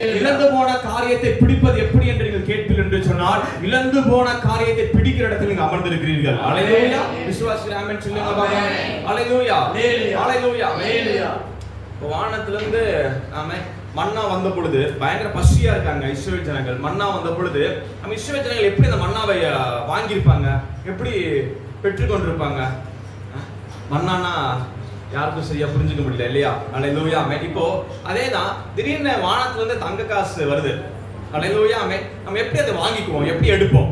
இழந்து போன காரியத்தை பிடிப்பது எப்படி என்று நீங்கள் கேட்பீர்கள் என்று சொன்னால் இழந்து போன காரியத்தை பிடிக்கிற இடத்தில் நீங்க அமர்ந்திருக்கிறீர்கள். அலையூயா விசுவாசி ஆமென். சொல்லுங்க பாபா. அலையூயா அலையூயா வானத்திலிருந்து ஆமே மன்னா வந்த பொழுது பயங்கர பசியா இருக்காங்க இஸ்ரவேல் ஜனங்கள். மன்னா வந்த பொழுது நம்ம இஸ்ரவேல் ஜனங்கள் எப்படி அந்த அஹ், வாங்கியிருப்பாங்க? எப்படி பெற்றுக்கொண்டிருப்பாங்க? மன்னானா யாருக்கும் சரியா புரிஞ்சுக்க முடியல இல்லையா? அலையிலூயா மே இப்போ அதே தான் திடீர்னு வானத்துல இருந்து தங்க காசு வருது. அலையிலூயா மே நம்ம எப்படி அதை வாங்கிக்குவோம்? எப்படி எடுப்போம்?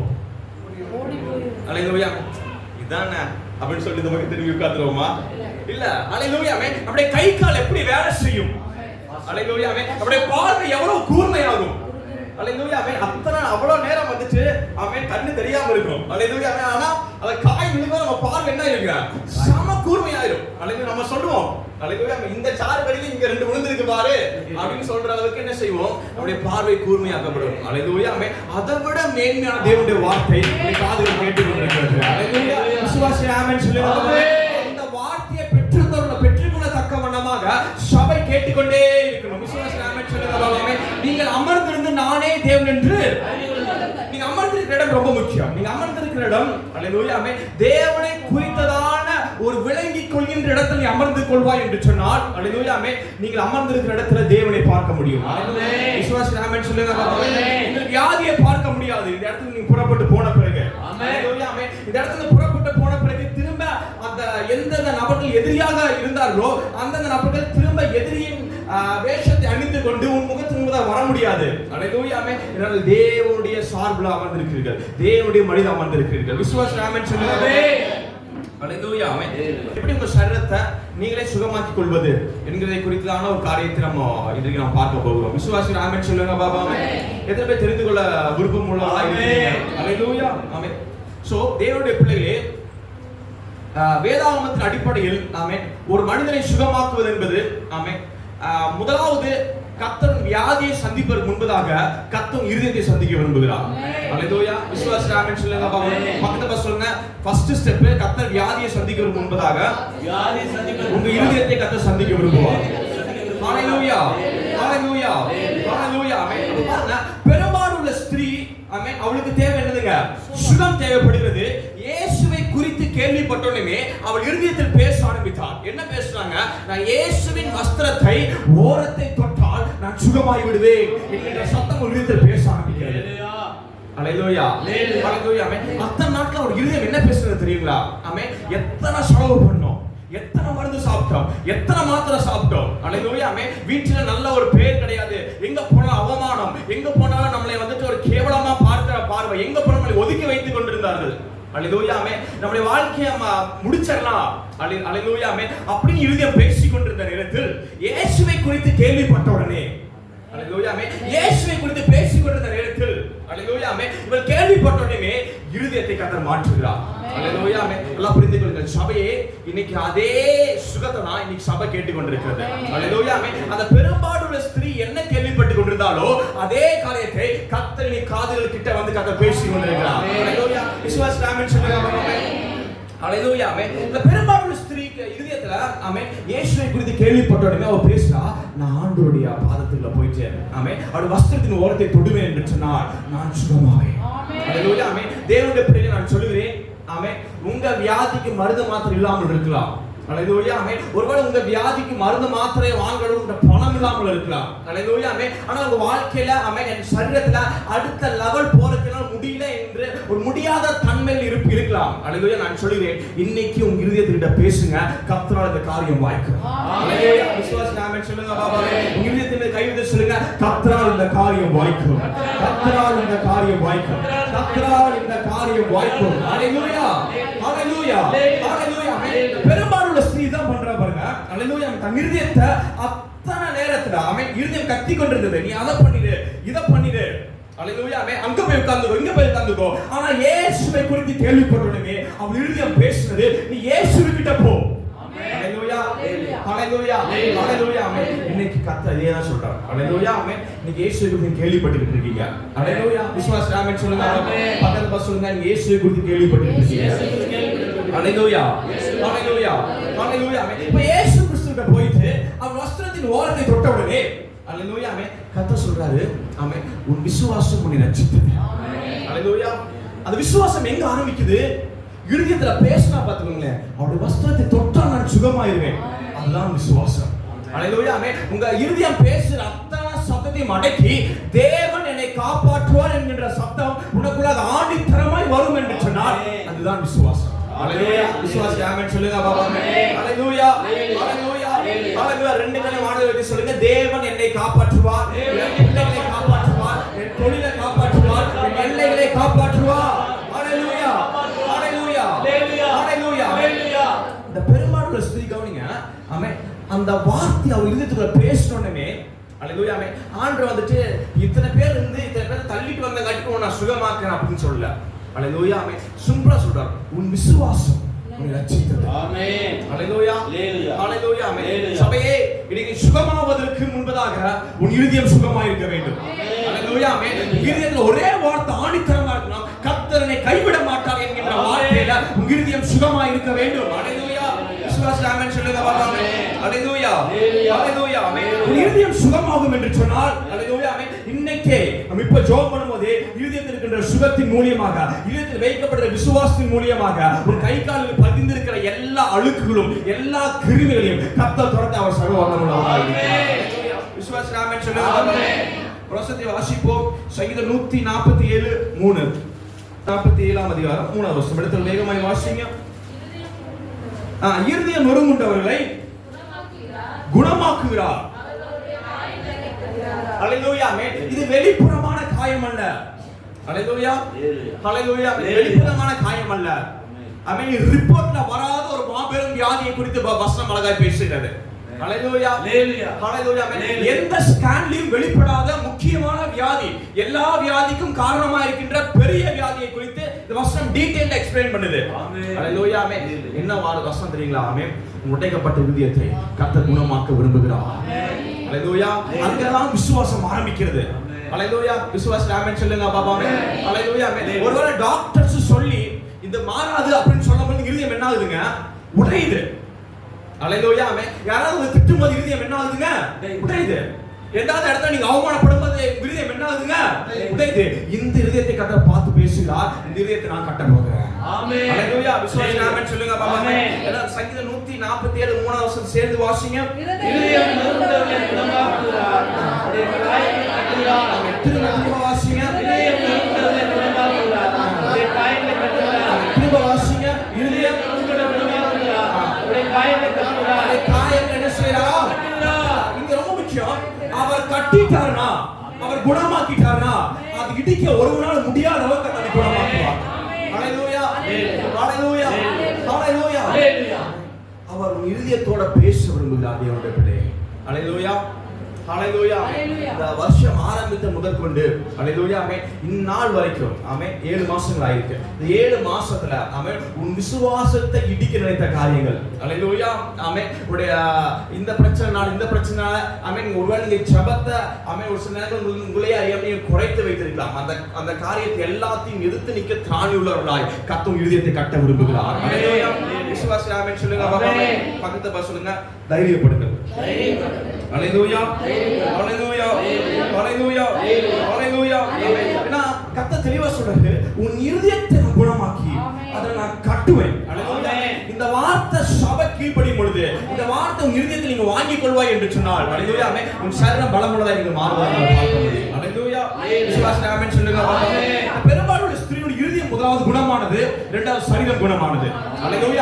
அலையிலூயா இதானே அப்படின்னு சொல்லி இந்த பக்கம் திரும்பி உட்காந்துருவோமா இல்ல. அலையிலூயாமே அப்படியே கை கால் எப்படி வேலை செய்யும்? அலையிலூயாமே அப்படியே பார்வை எவ்வளவு கூர்மையாகும்? அலையிலூயாமே அத்தனை அவ்வளவு நேரம் வந்துச்சு அவன் கண்ணு தெரியாம இருக்கும் அலையிலூயாமே ஆனா அதை காய் விழுந்தா நம்ம பார்வை என்ன இருங்க அலையிலூயா நம்ம சொல்லுவோம். அலையிலூயாமே இந்த சாறு கடியில இங்க ரெண்டு விழுந்திருக்கு பாரு அப்படின்னு சொல்ற அளவுக்கு என்ன செய்வோம்? அப்படியே பார்வை கூர்மையாக்கப்படும். அலையிலூயாமே அதை விட மேன்மையான தேவனுடைய வார்த்தை இந்த காதுகள் கேட்டுக்கொண்டிருக்கிறது அலையிலூயா விசுவாசி ஆமென் சொல்லுங்க இந்த வார்த்தையை பெற்றுத்தருண பெற்றுக்கொள்ளத்தக்க வண்ணமாக சபை கேட்டுக்கொண்டே இருக்கணும். விசுவாசி ஆமென் சொல்லுங்க நீங்கள் அமர்ந்திருந்து நானே தேவன் என்று. நீங்க அமர்ந்திருக்கிற இடம் ரொம்ப முக்கியம். நீங்க அமர்ந்திருக்கிற இடம் அல்லேலூயாமே தேவனை குறித்ததான ஒரு விளங்கிக் கொள்கின்ற இடத்தில் நீ அமர்ந்து கொள்வாய் என்று சொன்னால் அல்லேலூயாமே நீங்கள் அமர்ந்திருக்கிற இடத்துல தேவனை பார்க்க முடியும். சொல்லுங்க வியாதியை பார்க்க முடியாது. இந்த இடத்துல நீங்க புறப்பட்டு போன பிறகு. இந்த இடத்துல புறப்பட்டு போன பிறகு திரும்ப அந்த எந்தெந்த நபர்கள் எதிரியாக இருந்தார்களோ அந்தந்த நபர்கள் திரும்ப எதிரியின் வேஷத்தை அணிந்து கொண்டு உன் முகத்தின் வர முடியாது. அலையூயாமே இதனால் தேவனுடைய சார்பில் அமர்ந்திருக்கிறீர்கள். தேவனுடைய மனித அமர்ந்திருக்கிறீர்கள். விசுவாச ராமன் சொல்லுங்க அலையூயா ஆமென். எப்படி உங்க சரீரத்தை நீங்களே சுகமாக்கிக் கொள்வது என்கிறதை குறித்தான ஒரு காரியத்தை நம்ம இன்றைக்கு நாம் பார்க்க போகிறோம். விசுவாசி ராமன் சொல்லுங்க பாபா. எத்தனை பேர் தெரிந்து கொள்ள விருப்பம் உள்ளவர்களாக அலையூயா ஆமென். சோ தேவனுடைய பிள்ளைகளே வேதாகமத்தின் அடிப்படையில் ஆமென் ஒரு மனிதனை சுகமாக்குவது என்பது ஆமென் ஆஹ், முதலாவது கத்தன் வியாதியை சந்திப்பதற்கு முன்பதாக கத்தன் இருதயத்தை சந்திக்க விரும்புகிறார். அல்லேலூயா விசுவாச ராமன் சொல்லுங்க பாபா பக்கத்துல சொல்லுங்க. ஃபர்ஸ்ட் ஸ்டெப் கத்தர் வியாதியை சந்திக்கிறதுக்கு முன்பதாக உங்க இருதயத்தை கத்தர் சந்திக்க விரும்புவார். ஆமென் அப்ப பாருங்க பெரும்பாலுள்ள ஸ்திரீ ஆமென் அவளுக்கு தேவை என்னதுங்க? சுகம் தேவைப்படுகிறது. இயேசுவை குறித்து கேள்விப்பட்டோனே அவள் இருதயத்தில் பேச ஆரம்பித்தாள். என்ன பேசுறாங்க? நான் இயேசுவின் வஸ்திரத்தை ஓரத்தை தொட்டால் நான் சுகமாய் விடுவேன். என்கிற சத்தம் ஒரு இருதயத்தில் பேச ஆரம்பிக்கிறது. அலையிலோயா அலையிலோயா ஆமென் அத்தனை நாட்கள் அவர் இருதயம் என்ன பேசுறது தெரியுங்களா? ஆமென் எத்தனை செலவு பண்ணோம்? எத்தனை மருந்து சாப்பிட்டோம்? எத்தனை மாத்திரை சாப்பிட்டோம்? அலையிலோயா ஆமென் வீட்டுல நல்ல ஒரு பேர் கிடையாது. எங்க போனாலும் அவமானம். எங்க போனாலும் நம்மளை வந்துட்டு ஒரு கேவலமா பார்க்கிற பார்வை. எங்க போனாலும் நம்மளை ஒதுக்கி வைத்துக் கொண்டிருந்தார்கள். அலையிலோயாமே நம்முடைய வாழ்க்கையை முடிச்சிடலாம். அலை அலையிலோயாமே அப்படின்னு இருதயம் பேசிக் கொண்டிருந்த நேரத்தில் இயேசுவை குறித்து கேள்விப்பட்ட உடனே இயேசுவை குறித்து பேசிக் கொண்டிருந்த நேரத்தில் இவள் கேள்விப்பட்ட உடனே இருதயத்தை கத்தர் மாற்றுகிறார். எல்லாம் புரிந்து கொள்ளுங்கள். சபையே இன்னைக்கு அதே சுகத்தை தான் இன்னைக்கு சபை கேட்டுக்கொண்டிருக்கிறது. அந்த பெரும்பாடுள்ள ஸ்திரீ என்ன கேள்விப்பட்டு கொண்டிருந்தாலோ அதே காரியத்தை கத்தர் இன்னைக்கு காதுகள் கிட்ட வந்து கத்தர் பேசிக் கொண்டிருக்கிறார் அலையிலூயா ஆமென் இந்த பெரும்பாலான ஸ்திரீக்கு இதயத்துல இயேசுவை குறித்து கேள்விப்பட்ட உடனே அவ பேசுறா நான் ஆண்டவருடைய பாதத்துல போயிட்டு ஆமென் அவருடைய வஸ்திரத்தின் ஓரத்தை தொடுவேன் என்று சொன்னால் நான் சுகமாவேன். அலையிலூயா ஆமென் தேவனுடைய பிள்ளைகளை நான் சொல்லுகிறேன் ஆமென் உங்க வியாதிக்கு மருந்து மாத்திரை இல்லாமல் இருக்கலாம். ஒருவேளை உங்க வியாதிக்கு மருந்து மாத்திரை வாங்கணும் பணம் இல்லாமல் இருக்கலாம். அலையிலூயா ஆமென் ஆனா உங்க வாழ்க்கையில ஆமென் என் சரீரத்துல அடுத்த லெவல் போறதுனால முடியல என்று ஒரு முடியாத தன்மையில் இருப்பு இருக்கலாம். அலையிலூயா நான் சொல்லுகிறேன். இன்னைக்கு உங்க இருதயத்துக்கிட்ட பேசுங்க. கர்த்தரால் இந்த காரியம் வாய்க்கும். இருதயத்தில் கைவிட சொல்லுங்க கர்த்தரால் இந்த காரியம் வாய்க்கும். கர்த்தரால் இந்த காரியம் வாய்க்கும். கர்த்தரால் இந்த காரியம் வாய்க்கும். அலையிலூயா அலையிலூயா அலையிலூயா தன் இருதயத்தை அத்தனை நேரத்துல அவன் இருதயம் கத்தி கொண்டிருந்தது. நீ அதை பண்ணிடு இதை பண்ணிடு. அலையிலூயா அவன் அங்க போய் உட்கார்ந்துக்கோ இங்க போய் உட்கார்ந்துக்கோ. ஆனா இயேசுவை குறித்து கேள்விப்பட்டோடனே அவன் இருதயம் பேசுனது நீ இயேசுவை கிட்ட போ இன்னைக்கு கர்த்தர் அதே தான் சொல்றார். ஹalleluya ஆமென் இன்னைக்கு குறித்து கேள்விப்பட்டுட்டு இருக்கீங்க. ஹalleluya விசுவாச ஆமென் சொல்லுங்க. பக்கத்துல பஸ் சொல்லுங்க. நீங்க குறித்து கேள்விப்பட்டுட்டு இருக்கீங்க. இப்போ இயேசு வஸ்திரத்தின் ஓரத்தை தொட்ட உடனே அல்லேலூயா ஆமென். கர்த்தர் சொல்றாரு ஆமென். உன் விசுவாசம் உன்னை ரட்சித்தது. அல்லேலூயா அந்த விசுவாசம் எங்க ஆரம்பிக்குது? இருதயத்துல பேசினா பாத்துக்கோங்களேன் அவருடைய வஸ்திரத்தை தொட்டா நான் சுகமாயிருவேன். அதுதான் விசுவாசம். அல்லேலூயா ஆமென். உங்க இருதயம் பேசுற அத்தனை சத்தத்தையும் அடக்கி தேவன் என்னை காப்பாற்றுவார் என்கின்ற சத்தம் உனக்குள்ளாக ஆணித்தரமாய் வரும் என்று சொன்னால் அதுதான் விசுவாசம். அல்லேலூயா விசுவாசி ஆமென். சொல்லுங்க பாபா அல்லேலூயா அல்லேலூயா அல்லேலூயா ரெண்டு வானத்தை வைத்து சொல்லுங்க. தேவன் என்னை காப்பாற்றுவார். பிள்ளைகளை காப்பாற்றுவார். என் தொழிலை காப்பாற்றுவார். என் எல்லைகளை காப்பாற்றுவார். அல்லேலூயா அல்லேலூயா அல்லேலூயா இந்த பெருமாளுடைய ஸ்திதி கவனிங்க. ஆமென். அந்த வார்த்தை அவர் இருதயத்துக்குள்ள பேசினோடனே அல்லேலூயா ஆமென். ஆண்டவர் வந்துட்டு இத்தனை பேர் இருந்து இத்தனை பேர் தள்ளிட்டு வந்த காட்டிக்கு நான் சுகமாக்குறேன் அப்படின்னு சொல்லல. அல்லேலூயா ஆமென். சிம்பிளா சொல்றார். உன் விசுவாசம் சபையே இன்னைக்கு சுகமாவதற்கு முன்பதாக உன் இருதயம் சுகமாயிருக்க வேண்டும். அல்லேலூயா ஆமென். இருதயத்துல ஒரே வார்த்தை ஆணித்தரமா இருக்கணும். கர்த்தரனை கைவிட மாட்டார் என்கின்ற வார்த்தையில உன் இருதயம் வேண்டும். அல்லேலூயா விசுவாச ஆமென் சொல்லுங்க சுகமாகும் என்று சொன்னால் அல்லேலூயா இன்னைக்கே நம்ம இப்ப ஜெபம் பண்ணும்போது இருதயத்தில் இருக்கின்ற சுகத்தின் மூலியமாக இருதயத்தில் வைக்கப்படுற விசுவாசத்தின் மூலியமாக உன் கை காலில் பதிந்திருக்கிற எல்லா அழுக்குகளும் எல்லா கிருமிகளையும் கத்த துரத்த அவர் சர்வ விசுவாச ராமன் சொல்லுங்க. ஆமென். பிரசத்தை வாசிப்போம். சங்கீதம் நூத்தி நாற்பத்தி ஏழு மூணு. நாற்பத்தி ஏழாம் அதிகாரம் மூணாவது வருஷம் இடத்துல வேகமாய் வாசிங்க. இருதயம் நொறுங்குண்டவர்களை குணமாக்குகிறார். ஆமென். இது வெளிப்புறமான காயம் அல்ல அல்லேலூயா அல்லேலூயா வெளிப்புறமான காயம் அல்ல ஆமென் ரிப்போர்ட்ல வராத ஒரு மாபெரும் வியாதியை குறித்து வசனம் அழகாய் பேசுகிறது. எந்த ஸ்கேன்லயும் வெளிப்படாத முக்கியமான வியாதி எல்லா வியாதிக்கும் காரணமா இருக்கின்ற பெரிய வியாதியை குறித்து இந்த வசனம் டீடைல்ல எக்ஸ்பிளைன் பண்ணுது. என்ன வார வசனம் தெரியுங்களா? ஆமென் உடைக்கப்பட்ட இதயத்தை கர்த்தர் குணமாக்க விரும்புகிறார்? அல்லேலூயா அங்கதான் விசுவாசம் ஆரம்பிக்கிறது ஆமென். அல்லேலூயா விசுவாசம் ஆமென் சொல்லுங்க பாபா ஆமென். அல்லேலூயா ஆமென். அல்லேலூயா. ஒருவேளை டாக்டர்ஸ் சொல்லி இந்த மாறாது அப்படின்னு சொல்லும்போது இருதயம் என்ன ஆகுதுங்க உடையுது அல்லேலூயா ஆமென் யாராவது திட்டும்போது இருதயம் என்ன ஆகுதுங்க உடையுது. எதாவது இடத்துல நீங்க அவமானப்படும் போது இருதயம் என்ன ஆகுதுங்க? உடையுது. இந்த இருதயத்தை கட்ட பார்த்து பேசுகிறார். இந்த இருதயத்தை நான் கட்ட போகிறேன். விசுவாசி சொல்லுங்க பாபா ஆமென். எல்லாரும் சங்கீதம் 147 மூணாவது வருஷம் சேர்ந்து வாசிங்க. இருதயம். கட்டிட்டாருனா அவர் குணமாக்கிட்டாருனா? அது இடிக்க ஒருவரால் முடியாத அளவுக்கு அதை குணமாக்குவார். அவர் இருதயத்தோட பேச விரும்புகிறார் தேவனுடைய பிள்ளை ஹalleluya. Hallelujah. இந்த வருஷம் ஆரம்பித்த முதற்கொண்டு ஹalleluya ஆமென் இந்நாள் வரைக்கும் ஆமென் ஏழு மாசங்கள் ஆயிருக்கு இந்த ஏழு மாசத்துல ஆமென் உன் விசுவாசத்தை இடிக்க நினைத்த காரியங்கள். ஹalleluya ஆமென் உடைய இந்த பிரச்சனைனால இந்த பிரச்சனைனால ஆமென் ஒருவேளை நீங்க ஜெபத்தை ஆமென் ஒரு சில நேரங்கள் உங்கள் உங்களே அறியாம நீங்க குறைத்து வைத்திருக்கலாம். அந்த அந்த காரியத்தை எல்லாத்தையும் எதிர்த்து நிக்க திராணி உள்ளவர்களாய் கத்தும் இருதயத்தை கட்ட விரும்புகிறார். விசுவாசி ஆமென் சொல்லுங்க பாப்பா ஆமென். பக்கத்துல பா சொல்லுங்க தைரியப்படுங்கள். ஹalleluya ஹalleluya ஏன்னா கர்த்தர் தெளிவா சொல்றாரு உன் இருதயத்தை குணமாக்கி அதை நான் கட்டுவேன். இந்த வார்த்தை சபை கீழ்ப்படியும் பொழுது இந்த வார்த்தை உன் இருதயத்தில் நீங்க வாங்கிக் கொள்வாய் என்று சொன்னால் ஆமென் உன் சரீரம் பலமுள்ளதா நீங்க விசுவாசி ஆமென் சொல்லுங்க பெரும்பாலும் ஸ்திரீயோட இருதயம் முதலாவது குணமானது இரண்டாவது சரீரம் குணமானது.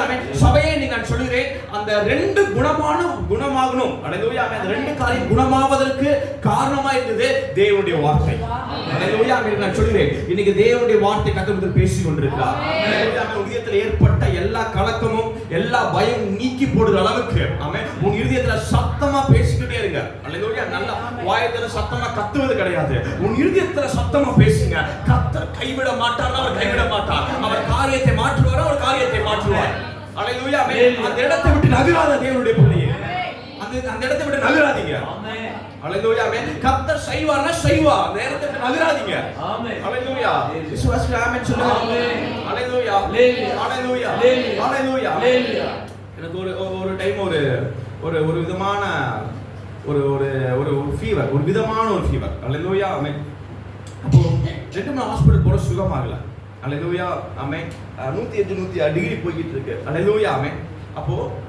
ஆமென் சபையை நீங்க நான் சொல்கிறேன் அந்த ரெண்டு குணமான குணமாகணும். ஹalleluya அந்த ரெண்டு காரியம் குணமாவதற்கு காரணமா இருந்தது தேவனுடைய வார்த்தை. ஹalleluya நான் சொல்கிறேன். இன்னைக்கு தேவனுடைய வார்த்தை கத்தமிட்டு பேசி கொண்டிருக்கிறார். உதயத்தில் ஏற்பட்ட எல்லா கலக்கமும் எல்லா பயம் நீக்கி போடுற அளவுக்கு. ஆமே உன் இருதயத்துல சத்தமா பேசிக்கிட்டே இருங்க. ஹalleluya நல்லா வாயத்துல சத்தமா கத்துவது கிடையாது. உன் இருதயத்துல சத்தமா பேசுங்க. கத்தர் கைவிட மாட்டார் அவர் கைவிட மாட்டார். அவர் காரியத்தை மாற்றுவார் அவர் காரியத்தை மாற்றுவார். ஆமென் அந்த இடத்தை விட்டு நகராத தேவனுடைய பிள்ளையே. அந்த அந்த இடத்தை விட்டு நகராதீங்க. ஹalleluya ஆமென் கத்தர் செய்வார்னா செய்வார் அந்த இடத்தை விட்டு நகராதீங்க. ஆமென். ஹalleluya. விசுவாசி ஆமென் சொல்லுங்க. ஆமென். ஹalleluya. Hallelujah. ஹalleluya. Hallelujah. எனக்கு ஒரு ஒரு- டைம் ஒரு ஒரு ஒரு விதமான ஒரு ஒரு ஒரு ஃபீவர் ஒரு விதமான ஒரு ஃபீவர் அல்லையா ஆமென் அப்போ ரெண்டு மூணு ஹாஸ்பிட்டல் போட சுகமாகல. அலையூயா ஆமென் நூற்றி அஞ்சு நூற்றி ஆறு டிகிரி போய்கிட்டு இருக்கு அலையூயா ஆமென் அப்போது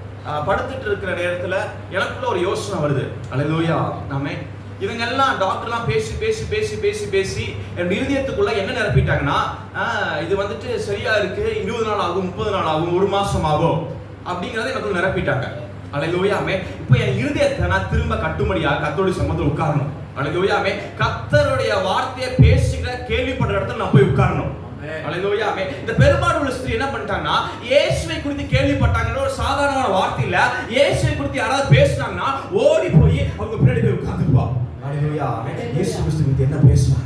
படுத்துட்டு இருக்கிற நேரத்தில் எனக்குள்ள ஒரு யோசனை வருது. அலையூயா ஆமென் இவங்க எல்லாம் டாக்டர்லாம் பேசி பேசி பேசி பேசி பேசி என் இருதயத்துக்குள்ள என்ன நிரப்பிட்டாங்கன்னா இது வந்துட்டு சரியா இருக்கு இருபது நாள் ஆகும் முப்பது நாள் ஆகும் ஒரு மாசம் ஆகும் அப்படிங்கிறத எனக்கு நிரப்பிட்டாங்க. அலையோயாமே இப்போ என் இருதயத்தை நான் திரும்ப கட்டுமடியா கத்தோடி சம்மந்தம் உட்காரணும். அலையோயாமே கத்தருடைய வார்த்தையை பேசுகிற கேள்விப்படுற இடத்துல நான் போய் உட்காரணும். ஆமென். அலையோயாமே இந்த பெரும்பாடு உள்ள ஸ்திரீ என்ன பண்ணிட்டாங்கன்னா இயேசுவை குறித்து கேள்விப்பட்டாங்கன்ற ஒரு சாதாரணமான வார்த்தை இல்ல இயேசுவை குறித்து யாராவது பேசுனாங்கன்னா ஓடி போய் அவங்க பின்னாடி போய் உட்கார்ந்துருப்பா அலையோயாமே இயேசு கிறிஸ்து குறித்து என்ன பேசுனாங்க?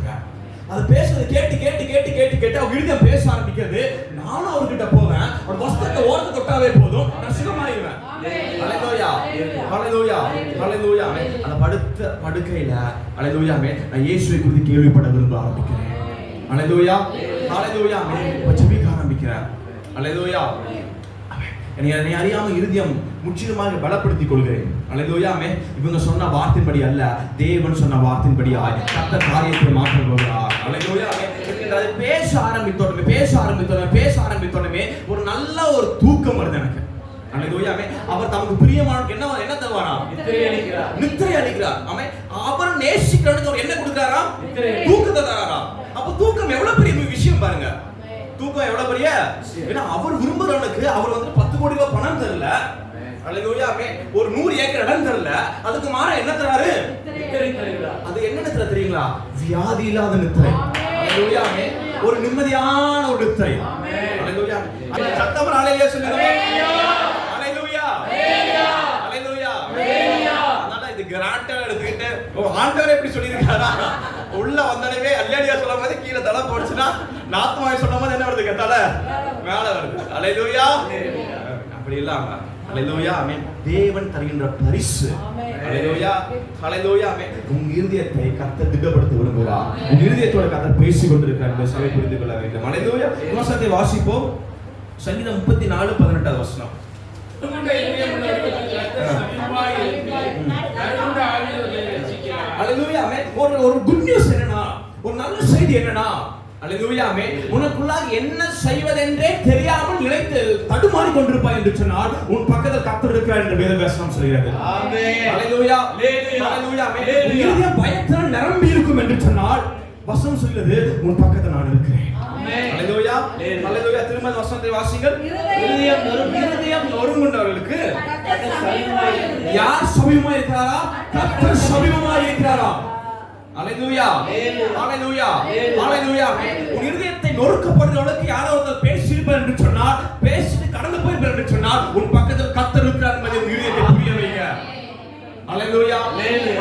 அது பேசுறது கேட்டு கேட்டு கேட்டு கேட்டு கேட்டு அவங்க இருதயம் பேச ஆரம்பிக்கிறது. நானும் அவர்கிட்ட போவேன். அவர் வஸ்திரத்தை ஓரத்தை தொட்டாவே போதும். நான் சுகமாயிருவேன். ஹalleluya ஹalleluya ஹalleluya அந்த படுத்த படுக்கையில ஹalleluya நான் இயேசுவை குறித்து கேள்விப்பட விரும்ப ஆரம்பிக்கிறேன். ஹalleluya ஹalleluya இப்ப ஜெபிக்க ஆரம்பிக்கிறேன் ஹalleluya என்னை அறியாம இருதயம் முற்றிலுமாக பலப்படுத்திக் கொள்கிறேன் அலைதோயாமே இவங்க சொன்ன வார்த்தையின்படி அல்ல. தேவன் சொன்ன வார்த்தையின்படியாய் கத்த காரியத்தை மாற்ற போகிறார் அலைதோயாமே அது பேச ஆரம்பித்தோடனே பேச ஆரம்பித்தோடனே பேச ஆரம்பித்தோடனே ஒரு நல்ல ஒரு தூக்கம் வருது எனக்கு. அலைதோயாமே அவர் தமக்கு பிரியமானவனுக்கு என்ன என்ன தருவாரா? நித்திரை அளிக்கிறார். அவன் அவர் நேசிக்கிறவனுக்கு அவர் என்ன கொடுக்கிறாராம் நித்திரை. தூக்கத்தை அப்ப தூக்கம் எவ்வளவு பெரிய விஷயம் பாருங்க. தூக்கம் எவ்வளவு பெரிய? ஏன்னா அவர் விரும்புறவனுக்கு அவர் வந்து பத்து கோடி ரூபாய் பணம் தரல. ஒரு நூறு ஏக்கர் இடம் தரல. அதுக்கு மாற என்ன தராரு. அது என்ன நித்திரை தெரியுங்களா? வியாதி இல்லாத நித்திரை. ஒரு நிம்மதியான ஒரு நித்திரை. சத்தம் அலையிலே சொல்லுங்க. அல்லையா அல்லையா அதனால இது கிராண்டா எடுத்துக்கிட்டு ஓ ஆண்டவர் எப்படி சொல்லியிருக்காரா? உள்ள வந்தனவே அல்லடியா சொல்லும் போது கீழே தலை போடுச்சுன்னா நாத்துமாய் சொல்லும் போது என்ன வருது தலை மேல வருது. அலையிலூயா. அப்படி இல்லாம அலையிலூயா ஆமென். தேவன் தருகின்ற பரிசு. அலையிலூயா அலையிலூயா ஆமென். உங்க இருதயத்தை கத்த திட்டப்படுத்த விரும்புகிறார் உங்க இருதயத்தோட கத்த பேசி கொண்டிருக்கிறார் இந்த சபை புரிந்து கொள்ள வேண்டும். அலையிலூயா. வாசிப்போம். சங்கீதம் முப்பத்தி நாலு பதினெட்டாவது வசனம் உங்களுடைய இதயமுள்ளவர்கள் கர்த்தர் சமீபமாய் இருந்து, நறுமண ஆவியோடு ஒரு ஒரு குட் நியூஸ் என்னன்னா ஒரு நல்ல செய்தி என்னன்னா ஆமென் உனக்குள்ளாக என்ன செய்வதென்றே தெரியாமல் நினைத்து தடுமாறி கொண்டிருப்பாய் என்று சொன்னால் உன் பக்கத்தில் கர்த்தர் இருக்கிறார் என்று சொல்கிறது. உன் அல்லேலூயா. இருதயம் பயத்தினால் நிரம்பி இருக்கும் என்று சொன்னால் வசனம் சொல்கிறது உன் பக்கத்தில் நான் இருக்கிறேன். அல்லேலூயா அல்லேலூயா. அந்த வசனத்தை வாசிங்கள் இருதயம் நொறுங்குண்டவர்களுக்கு யார் சமீபமா இருக்கிறாரா? கர்த்தர் சமீபமா இருக்கிறாரா? அல்லேலூயா Hallelujah. அல்லேலூயா Hallelujah. அல்லேலூயா உன் இருதயத்தை நொறுக்கப்படுகிறவளுக்கு யாரோ ஒருத்தர் பேசியிருப்பார் என்று சொன்னால் பேசிட்டு கடந்து போயிருப்பார் என்று சொன்னால் உன் பக்கத்தில் கர்த்தர் இருக்கிறார் என்பதை உன் இருதயத்தை புரிய வைங்க. அல்லேலூயா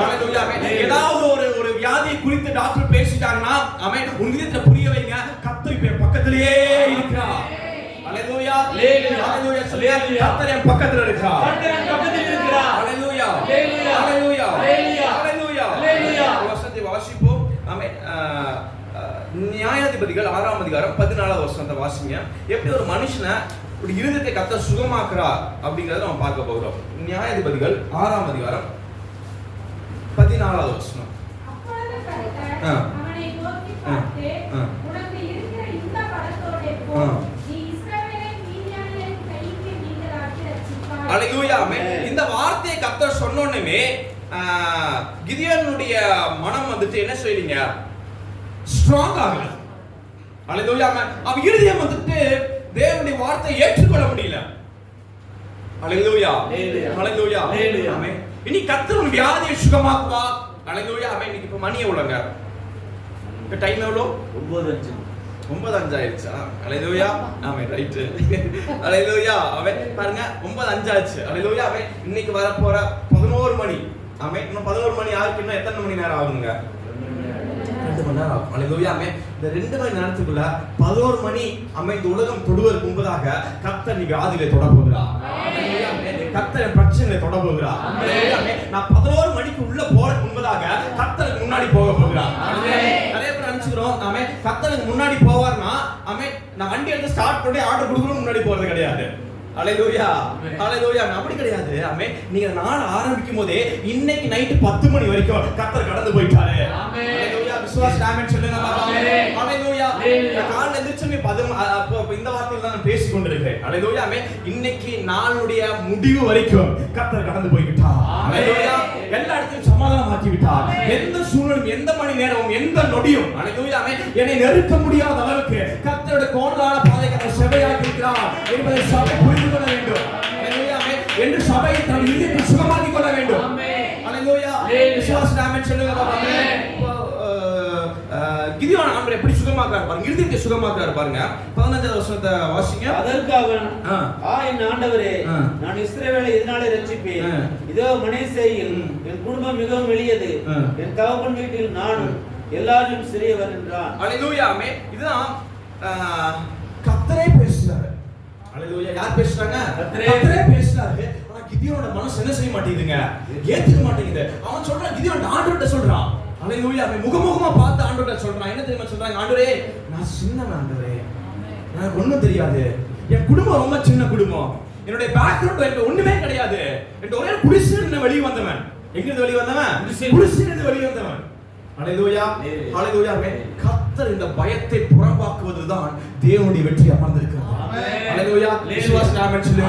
Hallelujah. ஏதாவது ஒரு ஒரு வியாதியை குறித்து டாக்டர் பேசிட்டாங்கன்னா அவன் உன் இதயத்தை புரிய கர்த்தர் என் பக்கத்துல இருக்கிறார் கர்த்தர் என் பக்கத்தில் இருக்கிறார். ஹalleluya. ஹalleluya. வசனத்தை வாசிப்போம். அஹ், நியாயாதிபதிகள் ஆறாம் அதிகாரம் பதினாலாவது வசனத்தை வாசிங்க. எப்படி ஒரு மனுஷனை ஒரு இருதயத்தை கத்த சுகமாக்குறா அப்படிங்கறத நம்ம பார்க்க போகிறோம் நியாயாதிபதிகள் ஆறாம் அதிகாரம் பதினாலாவது கர்த்தர் ஆ. ஆமென் இந்த வார்த்தையை கர்த்தர் சொன்னோனே கிதியோனுடைய மனம் வந்துட்டு என்ன செய்றீங்க ஸ்ட்ராங் ஆகல. ஆமென் அவன் இருதயம் வந்துட்டு தேவனுடைய வார்த்தையை ஏற்றுக்கொள்ள முடியல. ஹalleluya Hallelujah. ஆமென் இனி கர்த்தர் உன் வியாதியை சுகமாக்குவா ஹalleluya ஆமென் இன்னைக்கு இப்ப மணி எவ்வளவுங்க இப்ப டைம் எவ்வளோ? ஒன்பது அஞ்சு. ஒன்பது அஞ்சு ஆயிடுச்சா? அலையிலூயா ஆமென் ரைட்டு அலையிலூயா அவன் பாருங்க ஒன்பது அஞ்சாச்சு அலையிலோயா அவன் இன்னைக்கு வர போற பதினோரு மணி. அவன் இன்னும் பதினோரு மணி யாருக்கு இன்னும் எத்தனை மணி நேரம் ஆகுங்க ரெண்டு மணி நேரம் ஆகும். அலையிலோயா அவன் இந்த ரெண்டு மணி நேரத்துக்குள்ள பதினோரு மணி அவன் இந்த உலகம் தொடுவதற்கு முன்பதாக கத்த நீ வியாதியில தொட போகிறா அல்லேலூயா, பிரச்சனை பிரச்சனையை தொட போகிறா நான் பதினோரு மணிக்கு உள்ள போற முன்பதாக கத்தருக்கு முன்னாடி போக போகிறான் நினைச்சுக்கிறோம் நாம கத்தனுக்கு முன்னாடி போவார்னா அவன் நான் வண்டி எடுத்து ஸ்டார்ட் பண்ணி ஆர்டர் கொடுக்கணும் முன்னாடி போறது கிடையாது. ஆமென். அலையிலூயா அப்படி கிடையாது. ஆமே நீங்க நாள் ஆரம்பிக்கும் போதே இன்னைக்கு நைட்டு பத்து மணி வரைக்கும் கத்தர் கடந்து போயிட்டாரு. அலையிலூயா விசுவாச ஆமென் சொல்லுங்க அலையிலூயா. காலைல எந்திரிச்சு பதம் இந்த வார்த்தையில தான் பேசி கொண்டிருக்கேன் அலையிலூயா ஆமே இன்னைக்கு நாளுடைய முடிவு வரைக்கும் கத்தர் கடந்து போய்விட்டார். ஆமென். அலையிலூயா எல்லா இடத்தையும் சமாதானம் ஆக்கி விட்டார் எந்த சூழலும் எந்த மணி நேரமும் எந்த நொடியும் ஆமே என்னை நெருக்க முடியாத அளவுக்கு கத்தரோட கோணலான பாதை கத்தர் செவையாக்கி இருக்கிறார் என்பதை சபை புரிந்து கொள்ள வேண்டும். என்று சபை தன் இதயத்தை சுகமாக்கிக் கொள்ள வேண்டும். Hallelujah. விசுவாச ஆமென். சொல்லுங்க கிதியோன் ஆண்டவர் எப்படி சுகமாக்குறார் பாருங்க இருதயத்தை சுகமாக்குறார் பாருங்க பதினஞ்சாவது வருஷத்தை வாசிங்க அதற்கு அவன் ஆ. என் ஆண்டவரே. நான் இஸ்ரவேலை இதனாலே ரட்சிப்பேன். இதோ மனேசேயில். என் குடும்பம் மிகவும் எளியது. என் தகப்பன் வீட்டில் நானும் எல்லாரும் சிறியவர் என்றான் அலையிலூயா ஆமே இதுதான் அஹ், கர்த்தரே பேசுறாரு அலையிலூயா யார் பேசுறாங்க. கர்த்தரே பேசுறாரு ஆனா கிதியோனோட மனசு என்ன செய்ய மாட்டேங்குதுங்க ஏத்துக்க மாட்டேங்குது அவன் சொல்றான் கிதியோன் ஆண்டவர்கிட்ட சொல்றான் அலையிலூயா அவன் முகமுகமா பார்த்து ஆண்டவர்கிட்ட சொல்றான். என்ன தெரியுமா சொல்றாங்க? ஆண்டவரே நான் சின்னவன் ஆண்டவரே. எனக்கு ஒண்ணும் தெரியாது. என் குடும்பம் ரொம்ப சின்ன குடும்பம். என்னுடைய பேக்ரவுண்ட் எனக்கு ஒண்ணுமே கிடையாது. என் ஒரே குடிசையில வெளியே வந்தவன். எங்க இருந்து வெளியே வந்தவன்? குடிசை இருந்து வெளியே வந்தவன். Hallelujah. ஹalleluya கர்த்தர் இந்த பயத்தை புறம்பாக்குவதுதான் தேவனுடைய வெற்றி அமர்ந்திருக்கிறது Hallelujah. விசுவாச சொல்லுங்க.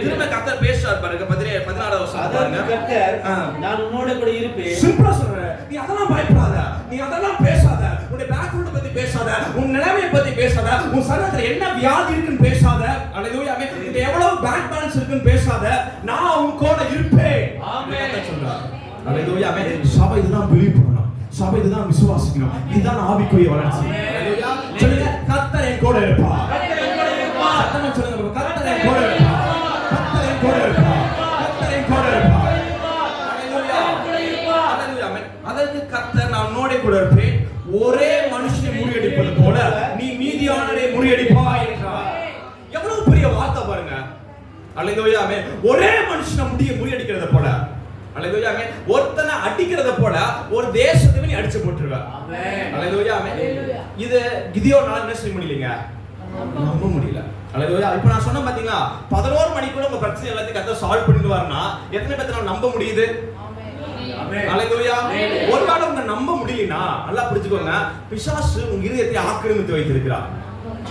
திரும்ப கர்த்தர் பேசுறார் பாருங்க. 16 வருஷம் அதற்கு பாருங்க. கர்த்தர் ஆ. நான் உன்னோட கூட இருப்பேன். சிம்பிளா சொல்றேன். நீ அதெல்லாம் பயப்படாத. நீ அதெல்லாம் பேசாத. உன்னுடைய பேக்ரவுண்ட் பத்தி பேசாத. உன் நிலைமையை பத்தி பேசாத. உன் சரீரத்துல என்ன வியாதி இருக்குன்னு பேசாத. இந்த எவ்வளவு பேங்க் பேலன்ஸ் இருக்குன்னு பேசாத. நான் உன் கூட இருப்பேன். ஆமென் சபை இதுதான் பிலீவ் பண்ணணும் சபை இதுதான் விசுவாசிக்கணும். இதுதான் ஆவிக்குரிய வளர்ச்சி. சொல்லுங்க கர்த்தர் என் கூட இருப்பார். சத்தமா சொல்லுங்க கர்த்தர் என் கூட இருப்பார். கர்த்தர் என் கூட இருப்பார். கர்த்தர் என் கூட ஆமென். அதற்கு கர்த்தர் நான் உன்னோட கூட இருப்பேன். ஒரே மனுஷனை முறியடிப்பது போல நீ மீதியானரை முறியடிப்பாய் என்றார். எவ்வளவு பெரிய வார்த்தை பாருங்க. அல்லேலூயா ஆமென். ஒரே மனுஷனை முடிய முறியடிக்கிறத போல. அல்லேலூயா ஆமென். ஒருத்தனை அடிக்கிறத போல ஒரு தேசத்தை நீ அடிச்சு போட்டுருவ ஆமென். அல்லேலூயா ஆமென். இது கிதியோனால என்ன செய்ய முடியலங்க? நம்ப முடியல. அல்லேலூயா இப்போ நான் சொன்னேன் பாத்தீங்களா? பதினோரு மணிக்குள்ள உங்க பிரச்சனை எல்லாத்தையும் கத்த சால்வ் பண்ணிடுவாருன்னா எத்தனை பேர்த்த நம்ப முடியுது? ஆமென். அல்லேலூயா Amen. ஒருவேளை உங்க நம்ப முடியலனா நல்லா புரிஞ்சுக்கோங்க பிசாசு உங்க இதயத்தை ஆக்கிரமித்து வைத்திருக்கிறார்.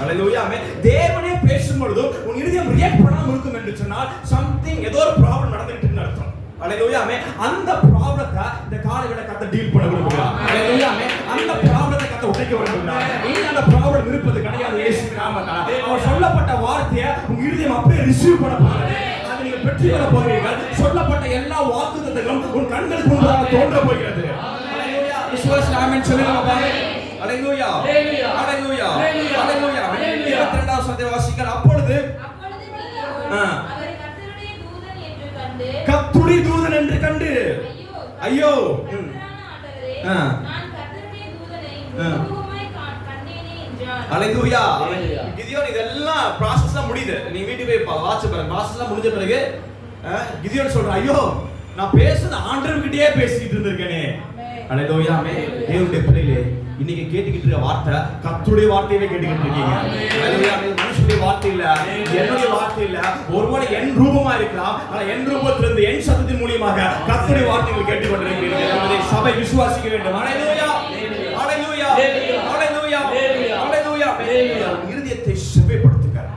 அல்லேலூயா ஆமென் தேவனே பேசும் பொழுது உன் இதயம் ரியாக்ட் பண்ணாம இருக்கும் என்று சொன்னால் சம்திங் ஏதோ ஒரு ப்ராப்ளம் நடந்துட்டு இருக்குன்னு அர்த்தம். அல்லேலூயா ஆமென் அந்த ப்ராப்ளத்தை இந்த காலையில கத்த டீல் பண்ண விரும்புகிறார் அல்லேலூயா ஆமென் அந்த ப்ராப்ளத்தை கத்த உடைக்க விரும்புகிறார் இனி அந்த ப்ராப்ளம் இருப்பது கிடையாது இயேசு நாமத்தால் அவர் சொல்லப்பட்ட வார்த்தையை உங்க இதயம் அப்படியே ரிசீவ் பண்ண போகிறது அதை நீங்கள் பெற்று பெற போகிறீர்கள் சொல்லப்பட்ட எல்லா வாக்குத்தத்தங்களும் உன் கண்களுக்கு முன்பாக தோன்ற போகிறது அல்லேலூயா. விசுவாசி ஆமென் சொல்லுங்க. அல்லேலூயா. அல்லேலூயா. அல்லேலூயா. அல்லேலூயா. அல்லேலூயா. 22வது சத்திய வாசிங்கள் அப்பொழுது ஆ. முகமுகமாய் கா- கண்டேனே என்றான். அல்லேலூயா. அல்லேலூயா. கிதியோன் இதெல்லாம் ப்ராசஸ்லாம் முடியுது. நீ வீட்டுக்கு போய் பா- வாட்ச் பாருங்க ப்ராசஸ்லாம் முடிஞ்ச பிறகு கிதியோன் சொல்றான் ஐயோ நான் பேசுறது ஆண்டவர்கிட்டயே பேசிட்டு இருந்திருக்கேனே. ஆமென். தேவனுடைய பிள்ளைகளே இன்னைக்கு கேட்டுக்கிட்டு இருக்க வார்த்தை கர்த்தருடைய வார்த்தையவே கேட்டுக்கிட்டு இருக்கீங்க. ஆமென். வார்த்தை இல்ல என்னுடைய வார்த்தை இல்ல ஒருவேளை என் ரூபமா இருக்கலாம் ஆனா என் ரூபத்திலிருந்து என் சத்தத்தின் மூலியமாக கர்த்தருடைய வார்த்தைகள் கேட்டுக்கொண்டிருக்கிறீர்கள் என்பதை சபை விசுவாசிக்க வேண்டும். அல்லேலூயா அல்லேலூயா அல்லேலூயா அல்லேலூயா உன் இருதயத்தை செவ்வைப்படுத்துங்கள்.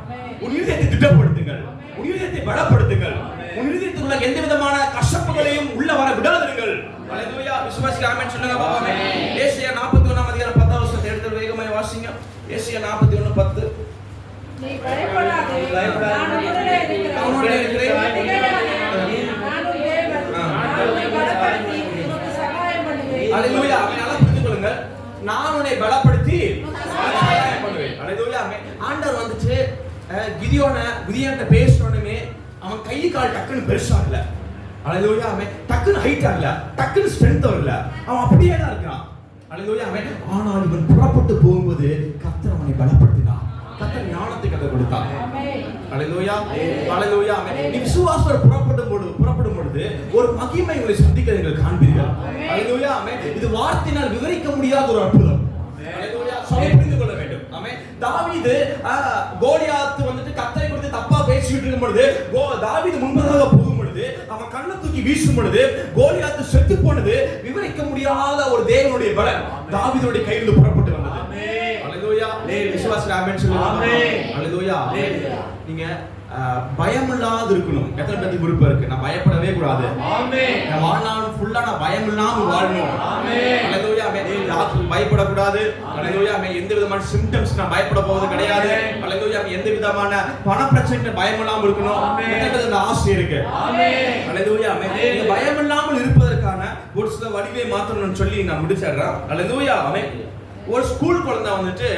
உன் இருதயத்தை திட்டப்படுத்துங்கள் உன் இருதயத்தை பலப்படுத்துங்கள். உன் இருதயத்தில் உள்ள எந்த விதமான கஷ்டப்புகளையும் உள்ள வர விடாதிருங்கள். அல்லேலூயா விசுவாசிக்க ஆமென். சொல்லுங்க பாபாமே ஏசியா 41 அதிகாரம் 10 வருஷத்தை எடுத்து வேகமாய் வாசிங்க. ஏசியா நாற்பத்தி ஒன்று பத்து. நான் உன்னை பலப்படுத்தி பலப்படுத்தி ஆண்டவர் அஹ், கிதியோன கிதியோன்ட்ட பேசணுமே அவன் கை கால் டக்குன்னு பெருசாகல அல்லேலூயா அவன் டக்குன்னு ஹைட் ஆகல டக்குன்னு ஸ்ட்ரென்த் வரல அவன் அப்படியே தான் இருக்கிறான் அல்லேலூயா அவன் ஆனால் இவன் புறப்பட்டு போகும்போது கர்த்தர் அவனை பலப்படுத்தினான் கர்த்தர் அல்லேலூயா நீ விசுவாசத்தோட புறப்படும் பொழுது புறப்படும் பொழுது ஒரு மகிமை உங்களை சந்திக்க நீங்கள் காண்பீர்கள். ஆமென் இது வார்த்தையினால் விவரிக்க முடியாத ஒரு அற்புதம். புரிந்து கொள்ள வேண்டும். ஆமென் தாவீது ஆ, கோலியாத் வந்துட்டு கத்தரை கொடுத்து இருக்கும் பொழுது கோ- தாவீது முன்பதாக போகும் பொழுது அவன் கண்ணை தூக்கி வீசும் பொழுது கோலியாத்து செத்து போனது விவரிக்க முடியாத ஒரு தேவனுடைய பலன். தாவீதுடைய கையிலிருந்து புறப்பட்டு. அல்லேலூயா அல்லேலூயா. விசுவாச ஆமென். சொல்லுங்க. நீங்க பயமில்லாத இருக்கணும் எத்தனை பேருக்கு விருப்பம் இருக்கு? நான் பயப்படவே கூடாது. என் வாழ்நாள் ஃபுல்லா நான் பயம் இல்லாம வாழணும் பயப்படக்கூடாது. எந்த விதமான சிம்டம்ஸ் நான் பயப்பட போவது கிடையாது. எந்த விதமான பண பிரச்சனை பயம் இல்லாம இருக்கணும். ஆமென். எனக்கு அந்த ஆசை இருக்கு? பயம் இல்லாமல் இருப்பதற்கான ஒரு சில வடிவை மாத்தணும்னு சொல்லி நான் முடிச்சிடுறேன். அல்லேலூயா ஆமென் ஒரு ஸ்கூல் குழந்தை வந்துட்டு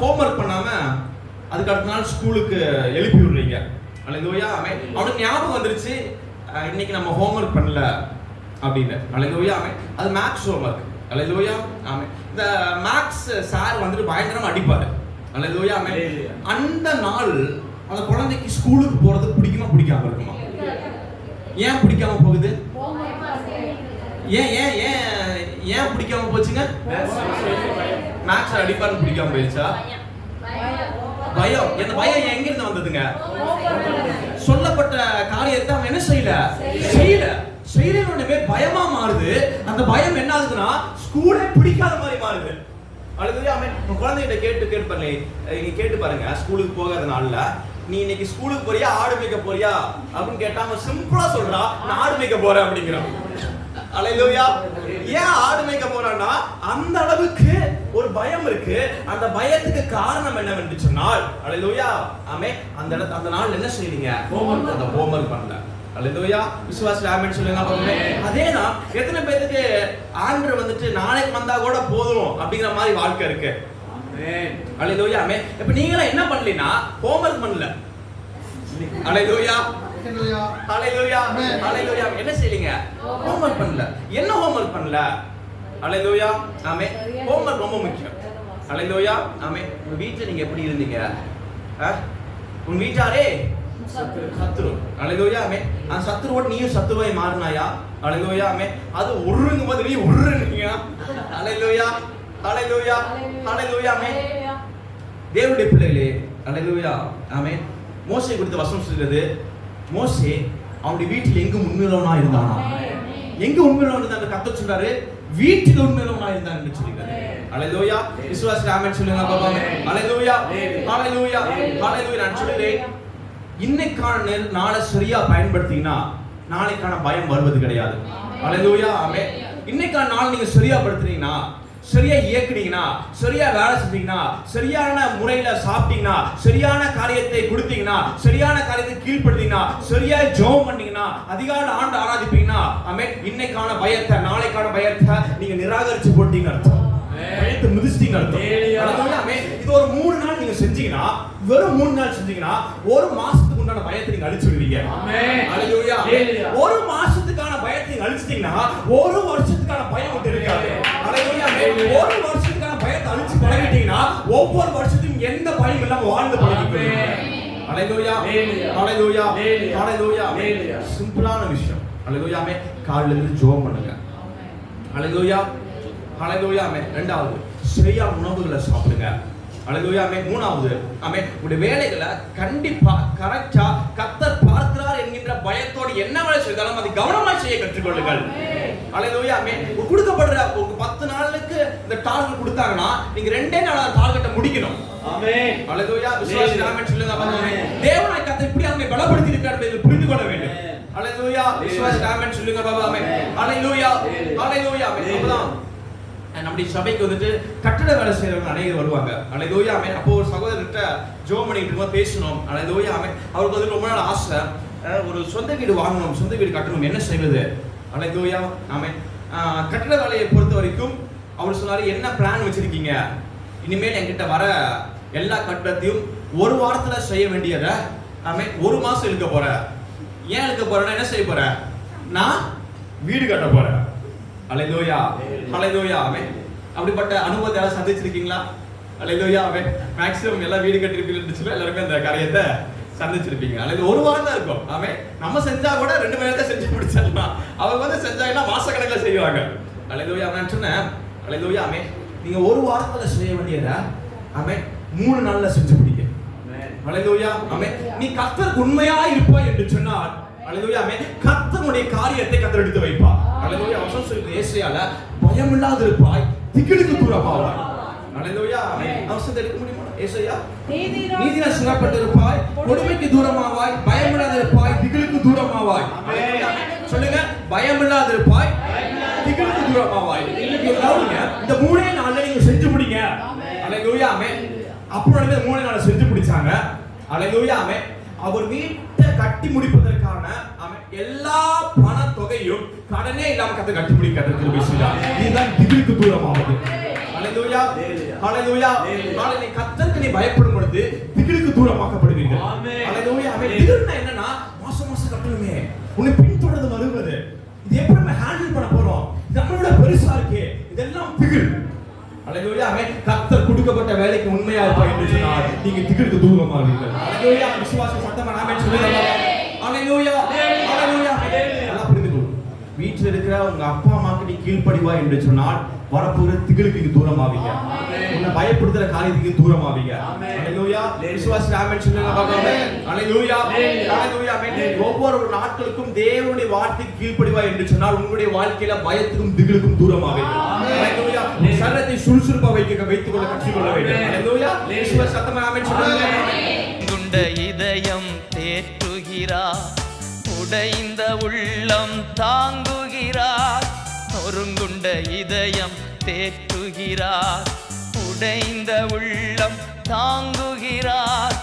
ஹோம்ஒர்க் பண்ணாம அதுக்கு அடுத்த நாள் ஸ்கூலுக்கு எழுப்பி விடுறீங்க. அல்லேலூயா ஆமென் அவனுக்கு ஞாபகம் வந்துருச்சு இன்னைக்கு நம்ம ஹோம்ஒர்க் பண்ணல அப்படின்னு. அல்லேலூயா ஆமென் அது மேக்ஸ் ஹோம்ஒர்க் அல்லேலூயா ஆமென் இந்த மேக்ஸ் சார் வந்துட்டு பயங்கரமா அடிப்பாரு. ஆமென் அல்லேலூயா. அந்த நாள் அந்த குழந்தைக்கு ஸ்கூலுக்கு போறது பிடிக்குமா பிடிக்காம இருக்குமா? ஏன் பிடிக்காம போகுது? ஏன் ஏன் ஏன் ஏன் பிடிக்காம போச்சுங்க? மேக்ஸ் அடிப்பாருன்னு பிடிக்காம போயிருச்சா பயம். இந்த பயம் எங்க இருந்து வந்ததுங்க? சொல்லப்பட்ட காரியத்தை அவன் என்ன செய்யல? செய்யல. செய்யலன்னு பயமா மாறுது. அந்த பயம் என்ன ஆகுதுன்னா ஸ்கூலே பிடிக்காத மாதிரி மாறுது. அழுது அவன் குழந்தைகிட்ட கேட்டு கேட்டு பாருங்க நீங்க கேட்டு பாருங்க ஸ்கூலுக்கு போகாத நாள்ல நீ இன்னைக்கு ஸ்கூலுக்கு போறியா ஆடு மேய்க்க போறியா? அப்படின்னு கேட்டா அவன் சிம்பிளா சொல்றா நான் ஆடு மேய்க்க போறேன் அப்படிங்கிறான். அலையிலோயா ஏன் ஆடு மேய்க்க போறான்னா அந்த அளவுக்கு ஒரு பயம் இருக்கு. அந்த பயத்துக்கு காரணம் என்னவென்று சொன்னால் அலையிலோயா ஆமே அந்த இடத்து அந்த நாள் என்ன செய்றீங்க? ஹோம்ஒர்க் அந்த ஹோம்ஒர்க் பண்ணல. அலையிலோயா விசுவாசி ஆமென் சொல்லுங்க பாப்போமே அதேதான் எத்தனை பேருக்கு ஆண்டர் வந்துட்டு நாளைக்கு வந்தா கூட போதும் அப்படிங்கிற மாதிரி வாழ்க்கை இருக்கு. அலையிலோயா ஆமே இப்ப நீங்களாம் என்ன பண்ணலனா ஹோம்ஒர்க் பண்ணல. அலையிலோயா என்ன செய்றீங்க ஹோம்வொர்க் பண்ணல. என்ன ஹோம்வொர்க் பண்ணல? ஹalleluya. ஆமே ஹோம்வொர்க் ரொம்ப முக்கியம். ஹalleluya. ஆமே உங்க வீட்ல நீங்க எப்படி இருந்தீங்க? உன் வீட்டாரே? சத்துரு ஹalleluya. ஆமே அந்த சத்துருவோட நீயும் சத்துருவாய் மாறினாயா? ஹalleluya. ஆமே அது உருங்கும் போது நீ உருங்குங்க ஹalleluya. ஹalleluya. ஹalleluya. ஆமே தேவனுடைய பிள்ளைகளே அல்லேலூயா ஆமே மோசே குறித்த வசனம் சொல்கிறது மோசே அவனுடைய வீட்டில் எங்கு உண்மையுள்ளவனா இருந்தானா? எங்க உண்மையுள்ளவன் இருந்தான் கத்த சொல்றாரு வீட்டில் உண்மையுள்ளவனா இருந்தான் என்று சொல்லுகிறது அல்லேலூயா விசுவாச ராமன் சொல்லுங்க பாப்பா அல்லேலூயா அல்லேலூயா அல்லேலூயா நான் சொல்லுகிறேன் இன்னைக்கான நாளை சரியா பயன்படுத்தினா நாளைக்கான பயம் வருவது கிடையாது. அல்லேலூயா ஆமே இன்னைக்கான நாள் நீங்க சரியா படுத்துறீங்கன்னா சரியா இயக்குனீங்கன்னா சரியா வேலை செஞ்சீங்கன்னா சரியான முறையில சாப்பிட்டீங்கன்னா சரியான காரியத்தை கொடுத்தீங்கன்னா சரியான காரியத்தை கீழ்ப்படுத்தீங்கன்னா சரியா ஜெபம் பண்ணீங்கன்னா அதிகாலை ஆண்டு ஆராதிப்பீங்கன்னா ஆமே இன்னைக்கான பயத்தை நாளைக்கான பயத்தை நீங்க நிராகரிச்சு போட்டீங்க அர்த்தம் பயத்தை மிதிச்சிட்டீங்க அர்த்தம். இது ஒரு மூணு நாள் நீங்க செஞ்சீங்கன்னா வெறும் மூணு நாள் செஞ்சீங்கன்னா ஒரு மாசத்துக்கு உண்டான பயத்தை நீங்க அழிச்சு விடுவீங்க ஆமென். அல்லேலூயா. Hallelujah. ஒரு மாசத்துக்கான பயத்தை நீங்க அழிச்சிட்டீங்கன்னா ஒரு வருஷத்துக்கான பயம் இருக்காது. ஒரு வருஷத்துக்கான பயத்தை அழிச்சு பழகிட்டீங்கன்னா ஒவ்வொரு வருஷத்துக்கும் எந்த பயம் இல்லாம வாழ்ந்து பழகிப்பீங்க. Hallelujah. அல்லேலூயா. Hallelujah. சிம்பிளான விஷயம். அல்லேலூயாமே காலையில இருந்து ஜெபம் பண்ணுங்க. அலைலூயா ஆமே ரெண்டாவது சரியா உணவுகளை சாப்பிடுங்க. அலைலூயா ஆமே மூணாவது ஆமே உங்களுடைய வேலைகளை கண்டிப்பா கரெக்டா கத்தர் பார்க்கிறார் என்கின்ற பயத்தோடு என்ன வேலை செய்தாலும் அதை கவனமா செய்ய கற்றுக்கொள்ளுங்கள். ஆமே உங்களுக்கு கொடுக்கப்படுற பத்து நாளுக்கு இந்த டார்கெட் கொடுத்தாங்கன்னா நீங்க ரெண்டே நாள் அந்த டார்கெட்டை முடிக்கணும். ஆமென். அல்லேலூயா விசுவாசி ஆமென் சொல்லுங்க பாருங்க. தேவனாய் கர்த்தர் இப்படி அவனை பலப்படுத்தி இருக்கார் என்பதை புரிந்து கொள்ள வேண்டும். அல்லேலூயா விசுவாசி ஆமென் சொல்லுங்க பாபா ஆமென் அல்லேலூயா அல்லேலூயா ஆமென் அப்பதான் நம்முடைய சபைக்கு வந்துட்டு கட்டட வேலை செய்யறவங்க அநேகர் வருவாங்க. ஆமென் அப்போ ஒரு சகோதரர்கிட்ட ஜோம் பண்ணிட்டு இருக்கும்போது பேசணும். அல்லேலூயா ஆமென் அவருக்கு வந்து ரொம்ப நாள் ஆசை. ஒரு சொந்த வீடு வாங்கணும். சொந்த வீடு கட்டணும் என்ன செய்வது? அலைதூயா ஆமே கட்டட வேலையை பொறுத்த வரைக்கும் அவர் சொன்னார் என்ன பிளான் வச்சிருக்கீங்க? இனிமேல் என்கிட்ட வர எல்லா கட்டத்தையும் ஒரு வாரத்தில் செய்ய வேண்டியதை ஆமே ஒரு மாதம் இழுக்க போகிறேன் ஏன் இழுக்க போகிறேன்னா என்ன செய்ய போகிறேன் நான் வீடு கட்ட போகிறேன் அலைதோயா அலைதோயா ஆமே அப்படிப்பட்ட அனுபவத்தை யாராவது சந்திச்சிருக்கீங்களா? அலைதோயா ஆமே மேக்ஸிமம் எல்லாம் வீடு கட்டிருப்பீங்கன்னு எல்லாருமே அந்த காரியத்தை சந்திச்சிருப்பீங்க. அல்லது ஒரு வாரம் தான் இருக்கும். ஆமே நம்ம செஞ்சா கூட ரெண்டு மணி நேரத்தை செஞ்சு முடிச்சிடலாம். அவங்க வந்து செஞ்சாங்கன்னா மாசக்கணக்கில் செய்வாங்க. அலைலோயா நான் சொன்னேன். அலைலோயா ஆமே நீங்க ஒரு வாரத்துல செய்ய வேண்டியதை ஆமே மூணு நாள்ல செஞ்சு முடிங்க. ஹalleluya ஆமென். நீ கர்த்தருக்கு உண்மையா இருப்பாய் என்று சொன்னால் ஹalleluya ஆமென் கர்த்தருடைய காரியத்தை கர்த்தர் எடுத்து வைப்பார். ஹalleluya வசனம் சொல்லுது ஏசாயால பயமில்லாத இருப்பாய் திகிலுக்கு தூரமாவாய். ஹalleluya ஆமென். அவசரத்தை எடுக்க முடியுமா? ஏசாயா? நீதினா சிறப்பட்டிருப்பாய் கொடுமைக்கு தூரமாவாய் பயமில்லாத இருப்பாய் திகிலுக்கு தூரமாவாய். சொல்லுங்க. பயமில்லாத இருப்பாய் திகிலுக்கு தூரமாவாய். இந்த மூணே நாள்ல நீங்க செஞ்சு முடிங்க. அலையூயா ஆமென். அப்புறம் இந்த மூணே நாள்ல செஞ்சு முடிச்சாங்க? அலையூயா ஆமென். அவர் வீட்டை கட்டி முடிப்பதற்கான ஆமென் எல்லா பண தொகையும் கடனே இல்லாம கத்த கட்டி முடிக்கிறது செய்தார் இதுதான் திகிலுக்கு தூரமாவது. ஹalleluya. ஹalleluya. நாளை கத்தருக்கு நீ பயப்படும் பொழுது திகிலுக்கு ஆமென். ஹalleluya ஆமென். திகில்னா என்னன்னா மாசம் மாசம் கட்டணுமே. உன்னை பின்தொடர்ந்து வருவது இது எப்படி நம்ம ஹேண்டில் பண்ண நம்மளோட பெருசா இருக்கே இதெல்லாம் திகில். ஆமென் கத்தர் கொடுக்கப்பட்ட வேலைக்கு உண்மையா இருப்பாய் என்று சொன்னால் நீங்க திகிலுக்கு தூரமாவீர்கள் ஹalleluya விசுவாச சத்தமா ஆமென். சொல்லுங்க புரிந்துக்கோ வீட்டில் இருக்கிற உங்க அப்பா அம்மாக்கு நீ கீழ்ப்படிவா என்று சொன்னால் வரப்போகிற திகிலுக்கு நீ தூரமாவீங்க. உன்னை பயப்படுத்துற காரியத்துக்கு தூரமாவீங்க. ஹalleluya விசுவாசி ஆமென் சொல்லுங்க பார்க்கலாம். ஹalleluya ஹalleluya ஆமென். ஒவ்வொரு நாட்களுக்கும் தேவனுடைய வார்த்தைக்கு கீழ்ப்படிவா என்று சொன்னால் உங்களுடைய வாழ்க்கையில பயத்துக்கும் திகிலுக்கும் தூரமாவீங்க. ஹalleluya உன் சரீரத்தை சுறுசுறுப்பா வைக்க வைத்துக் கொள்ள கற்றுக்கொள்ள வேண்டும். ஹalleluya விசுவாசி சத்தமா ஆமென் சொல்லுங்க. இதயம் தேற்றுகிறார் உடைந்த உள்ளம் தாங்குகிறார். நொறுங்குண்ட இதயம் தேற்றுகிறார். உடைந்த உள்ளம் தாங்குகிறார்.